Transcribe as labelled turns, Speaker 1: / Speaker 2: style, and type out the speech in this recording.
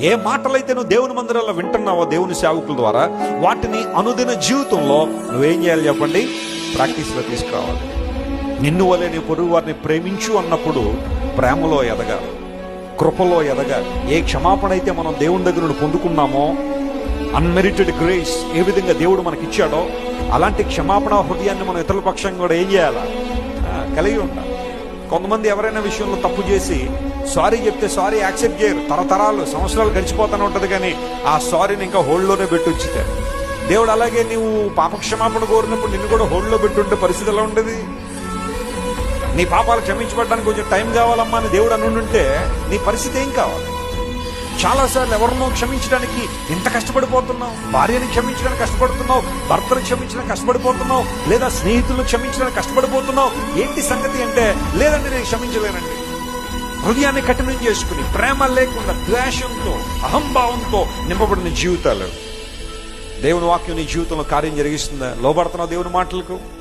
Speaker 1: ఏ మాటలైతే నువ్వు దేవుని మందిరాల్లో వింటున్నావో దేవుని సేవకుల ద్వారా వాటిని అనుదిన జీవితంలో నువ్వేం చేయాలి చెప్పండి? ప్రాక్టీస్లో తీసుకురావాలి. నిన్ను వలె నీ పొరుగు వారిని ప్రేమించు అన్నప్పుడు ప్రేమలో ఎదగాలి. కృపలో ఎదగాలి. ఏ క్షమాపణ అయితే మనం దేవుని దగ్గర నుండి పొందుకున్నామో అన్మెరిటెడ్ గ్రేస్ ఏ విధంగా దేవుడు మనకి ఇచ్చాడో అలాంటి క్షమాపణ హృదయాన్ని మనం ఇతరుల పక్షంగా కూడా ఏం చేయాలా? కలిగి ఉండాలి. కొంతమంది ఎవరైనా విషయంలో తప్పు చేసి సారీ చెప్తే సారీ యాక్సెప్ట్ చేయరు. తరతరాలు సంవత్సరాలు గడిచిపోతానే ఉంటుంది కానీ ఆ సారీని ఇంకా హోల్డ్లోనే పెట్టి ఉంచుతారు దేవుడు అలాగే నీవు పాపక్షమాపణ కోరినప్పుడు నిన్ను కూడా హోల్డ్లో పెట్టుంటే పరిస్థితి ఎలా ఉండేది? నీ పాపాలు క్షమించబడడానికి కొంచెం టైం కావాలమ్మా అని దేవుడు అనుంటే నీ పరిస్థితి ఏం కావాలి? చాలాసార్లు ఎవరినో క్షమించడానికి ఇంత కష్టపడిపోతున్నావు? భార్యని క్షమించడానికి కష్టపడుతున్నావు? భర్తను క్షమించడానికి కష్టపడిపోతున్నావు? లేదా స్నేహితులను క్షమించడానికి కష్టపడిపోతున్నావు? ఏంటి సంగతి అంటే లేదండి నేను క్షమించలేనండి. హృదయాన్ని కఠినం చేసుకుని ప్రేమ లేకుండా ద్వేషంతో అహంభావంతో నింపబడిన జీవితాలు. దేవుని వాక్యం నీ జీవితంలో కార్యం జరిగిస్తుందా? లోబడుతున్నావు దేవుని మాటలకు?